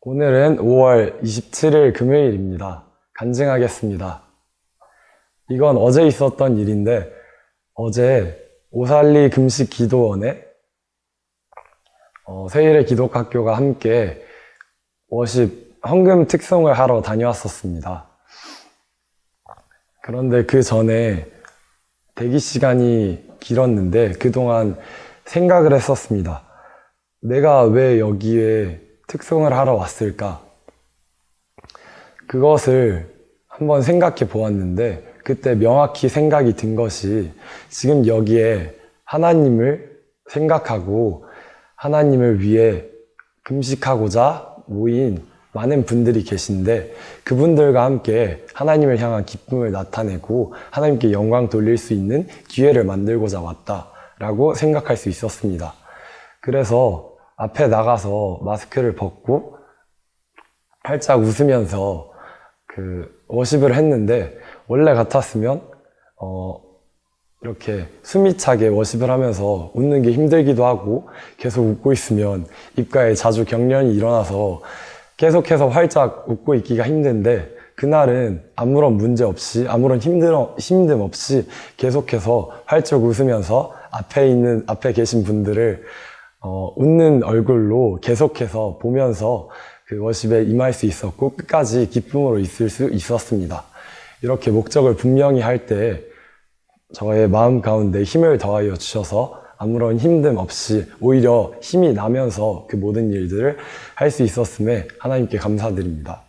오늘은 5월 27일 금요일입니다. 간증하겠습니다. 이건 어제 있었던 일인데, 어제 오살리 금식 기도원에 어, 세일의 기독학교가 함께 워십 헌금 특송을 하러 다녀왔었습니다. 그런데 그 전에 대기 시간이 길었는데 그동안 생각을 했었습니다. 내가 왜 여기에 특송을 하러 왔을까? 그것을 한번 생각해 보았는데 그때 명확히 생각이 든 것이 지금 여기에 하나님을 생각하고 하나님을 위해 금식하고자 모인 많은 분들이 계신데 그분들과 함께 하나님을 향한 기쁨을 나타내고 하나님께 영광 돌릴 수 있는 기회를 만들고자 왔다라고 생각할 수 있었습니다. 그래서 앞에 나가서 마스크를 벗고 활짝 웃으면서 그 워십을 했는데 원래 같았으면 어 이렇게 숨이 차게 워십을 하면서 웃는 게 힘들기도 하고 계속 웃고 있으면 입가에 자주 경련이 일어나서 계속해서 활짝 웃고 있기가 힘든데 그날은 아무런 문제 없이 아무런 힘들 힘듦 없이 계속해서 활짝 웃으면서 앞에 있는 앞에 계신 분들을 어, 웃는 얼굴로 계속해서 보면서 그 워십에 임할 수 있었고 끝까지 기쁨으로 있을 수 있었습니다. 이렇게 목적을 분명히 할 때 저의 마음 가운데 힘을 더하여 주셔서 아무런 힘듦 없이 오히려 힘이 나면서 그 모든 일들을 할 수 있었음에 하나님께 감사드립니다.